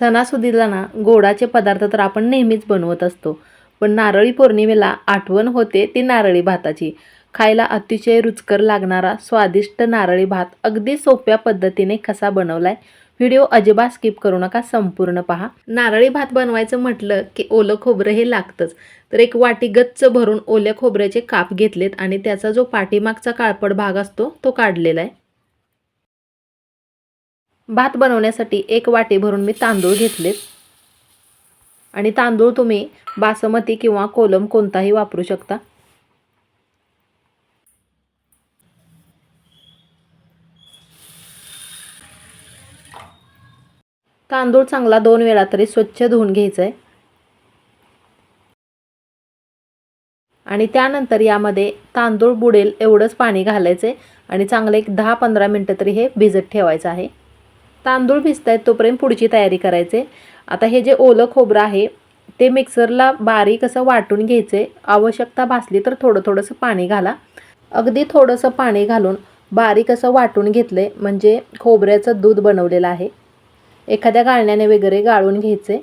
सणासुदीला ना गोडाचे पदार्थ तर आपण नेहमीच बनवत असतो. पण नारळी पौर्णिमेला आठवण होते ती नारळी भाताची. खायला अतिशय रुचकर लागणारा स्वादिष्ट नारळी भात अगदी सोप्या पद्धतीने कसा बनवलाय? व्हिडिओ अजिबात स्किप करू नका संपूर्ण पहा. नारळी भात बनवायचं म्हटलं की ओलं खोबरं हे लागतंच. तर एक वाटी गच्च भरून ओल्या खोबऱ्याचे काप घेतलेत आणि त्याचा जो पाठीमागचा काळपड भाग असतो तो काढलेला आहे. भात बनवण्यासाठी एक वाटी भरून मी तांदूळ घेतलेत. आणि तांदूळ तुम्ही बासमती किंवा कोलम कोणताही वापरू शकता. तांदूळ चांगला दोन वेळा तरी स्वच्छ धुवून घ्यायचा आहे आणि त्यानंतर यामध्ये तांदूळ बुडेल एवढंच पाणी घालायचं आहे आणि चांगलं एक दहा पंधरा मिनटं तरी हे भिजत ठेवायचं आहे. तांदूळ भिजत आहेत तोपर्यंत पुढची तयारी करायचे. आता हे जे ओलं खोबरं आहे ते मिक्सरला बारीक असं वाटून घ्यायचे. आवश्यकता भासली तर थोडं थोडंसं पाणी घाला. अगदी थोडंसं पाणी घालून बारीक असं वाटून घेतलं म्हणजे खोबऱ्याचं दूध बनवलेलं आहे. एखाद्या गाळण्याने वगैरे गाळून घ्यायचे.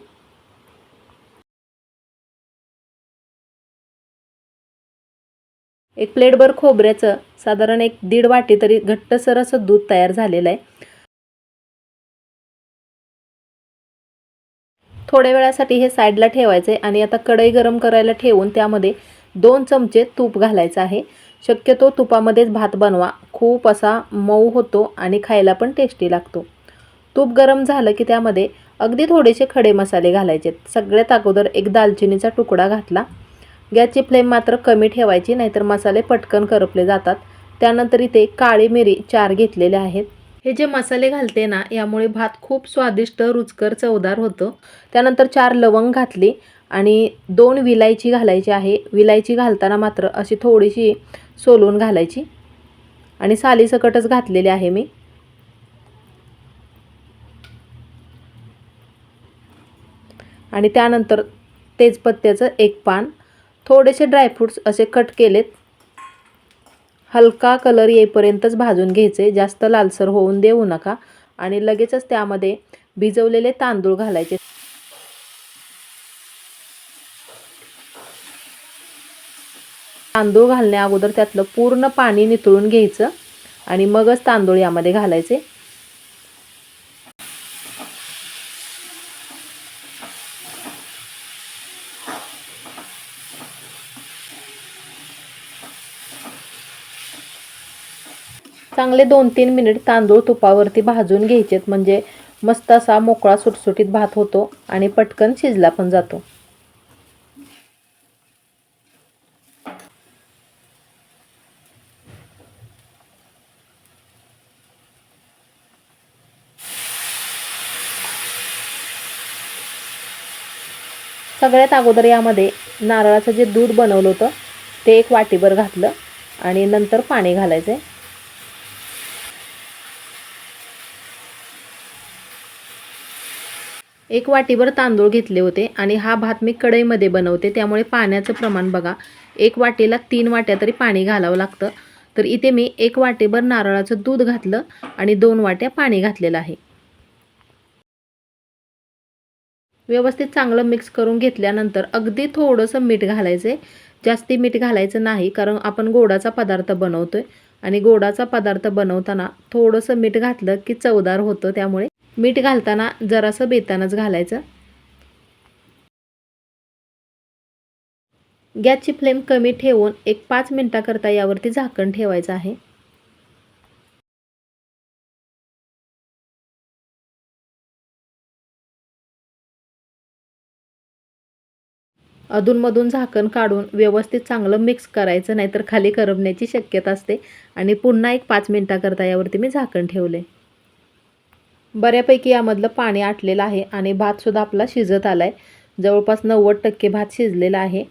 एक प्लेटभर खोबऱ्याचं साधारण एक दीड वाटी तरी घट्टसर असं दूध तयार झालेलं आहे. थोड्या वेळासाठी हे साईडला ठेवायचं आहे आणि आता कढई गरम करायला ठेवून त्यामध्ये दोन चमचे तूप घालायचं आहे. शक्यतो तुपामध्येच भात बनवा. खूप असा मऊ होतो आणि खायला पण टेस्टी लागतो. तूप गरम झालं की त्यामध्ये अगदी थोडेसे खडे मसाले घालायचे. सगळ्यात अगोदर एक दालचिनीचा तुकडा घातला. गॅसची फ्लेम मात्र कमी ठेवायची नाहीतर मसाले पटकन करपले जातात. त्यानंतर इथे काळी मिरी चार घेतलेले आहेत. हे जे मसाले घालते ना यामुळे भात खूप स्वादिष्ट रुचकर चवदार होतं. त्यानंतर चार लवंग घातली आणि दोन विलायची घालायची आहे. विलायची घालताना मात्र अशी थोडीशी सोलून घालायची. आणि सालीसकटच घातलेली आहे मी. आणि त्यानंतर तेजपत्त्याचं एक पान. थोडेसे ड्रायफ्रूट्स असे कट केलेत. हलका कलर येईपर्यंतच भाजून घ्यायचे. जास्त लालसर होऊन देऊ नका. आणि लगेचच त्यामध्ये भिजवलेले तांदूळ घालायचे. तांदूळ घालण्या अगोदर त्यातलं पूर्ण पाणी नितळून घ्यायचं. आणि मगच तांदूळ यामध्ये घालायचे. चांगले दोन तीन मिनिट तांदूळ तुपावरती भाजून घ्यायचेत. म्हणजे मस्त असा मोकळा सुटसुटीत भात होतो आणि पटकन शिजला पण जातो. सगळ्यात अगोदर यामध्ये नारळाचं जे दूध बनवलं होतं ते एक वाटीभर घातलं आणि नंतर पाणी घालायचं आहे एक वाटीभर तांदूळ घेतले होते आणि हा भात मी कढईमध्ये बनवते. त्यामुळे पाण्याचं प्रमाण बघा. एक वाटीला तीन वाट्या तरी पाणी घालावं लागतं. तर इथे मी एक वाटीभर नारळाचं दूध घातलं आणि दोन वाट्या पाणी घातलेलं आहे. व्यवस्थित चांगलं मिक्स करून घेतल्यानंतर अगदी थोडंसं मीठ घालायचं आहे जास्ती मीठ घालायचं नाही कारण आपण गोडाचा पदार्थ बनवतोय. आणि गोडाचा पदार्थ बनवताना थोडंसं मीठ घातलं की चवदार होतं त्यामुळे मीठ घालताना जरासं बेतानच घालायचं. गॅसची फ्लेम कमी ठेवून एक पाच मिनटाकरता यावरती झाकण ठेवायचं आहे. अधूनमधून झाकण काढून व्यवस्थित चांगलं मिक्स करायचं नाहीतर खाली करपण्याची शक्यता असते. आणि पुन्हा एक पाच मिनटाकरता यावरती मी झाकण ठेवले बऱ्यापैकी यामधलं पाणी आटलेलं आहे आणि भातसुद्धा आपला शिजत आला आहे जवळपास नव्वद टक्के भात शिजलेला आहे.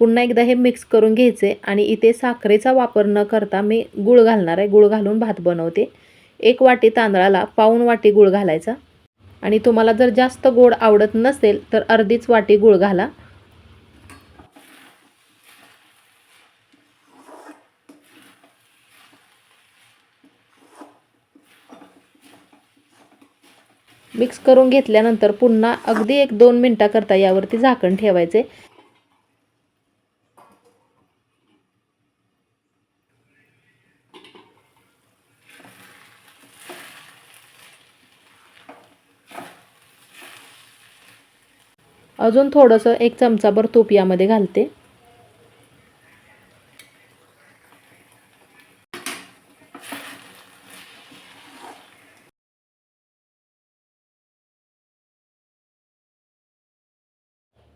पुन्हा एकदा हे मिक्स करून घ्यायचे आणि इथे साखरेचा वापर न करता मी गुळ घालणार आहे. गुळ घालून भात बनवते. एक वाटी तांदळाला पाऊण वाटी गुळ घालायचा. आणि तुम्हाला जर जास्त गोड आवडत नसेल तर अर्धीच वाटी गुळ घाला. मिक्स करून घेतल्यानंतर पुन्हा अगदी एक दोन मिनटाकरता यावरती झाकण ठेवायचे. अजून थोडंसं एक चमचाभर तूप यामध्ये घालते.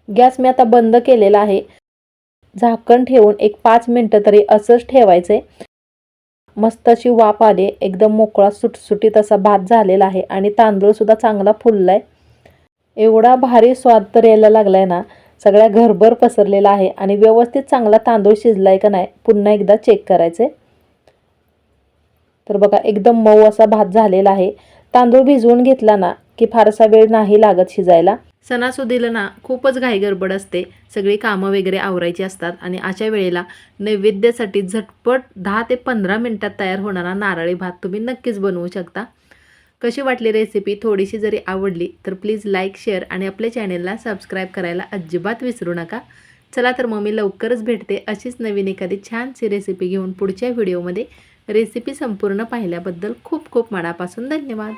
गॅस मी आता बंद केलेला आहे. झाकण ठेवून एक पाच मिनटं तरी असंच ठेवायचं आहे मस्त अशी वाफ आली एकदम मोकळा सुटसुटीत असा भात झालेला आहे आणि तांदूळसुद्धा चांगला फुललाय. एवढा भारी स्वाद तर यायला लागला आहे ना सगळ्या घरभर पसरलेला आहे आणि व्यवस्थित चांगला तांदूळ शिजला आहे का नाही पुन्हा एकदा चेक करायचे तर बघा एकदम मऊ असा भात झालेला आहे. तांदूळ भिजवून घेतला ना की फारसा वेळ नाही लागत शिजायला? सणासुदीला ना खूपच घाईगडबड असते. सगळी कामं वगैरे आवरायची असतात आणि अशा वेळेला नैवेद्यासाठी झटपट दहा ते पंधरा मिनटात तयार होणारा नारळी भात तुम्ही नक्कीच बनवू शकता. कशी वाटली रेसिपी थोडीशी जरी आवडली तर प्लीज लाईक शेअर आणि आपल्या चॅनेलला सबस्क्राईब करायला अजिबात विसरू नका. चला तर मग मी लवकरच भेटते अशीच नवीन एखादी छानशी रेसिपी घेऊन पुढच्या व्हिडिओमध्ये रेसिपी संपूर्ण पाहिल्याबद्दल खूप खूप मनापासून धन्यवाद.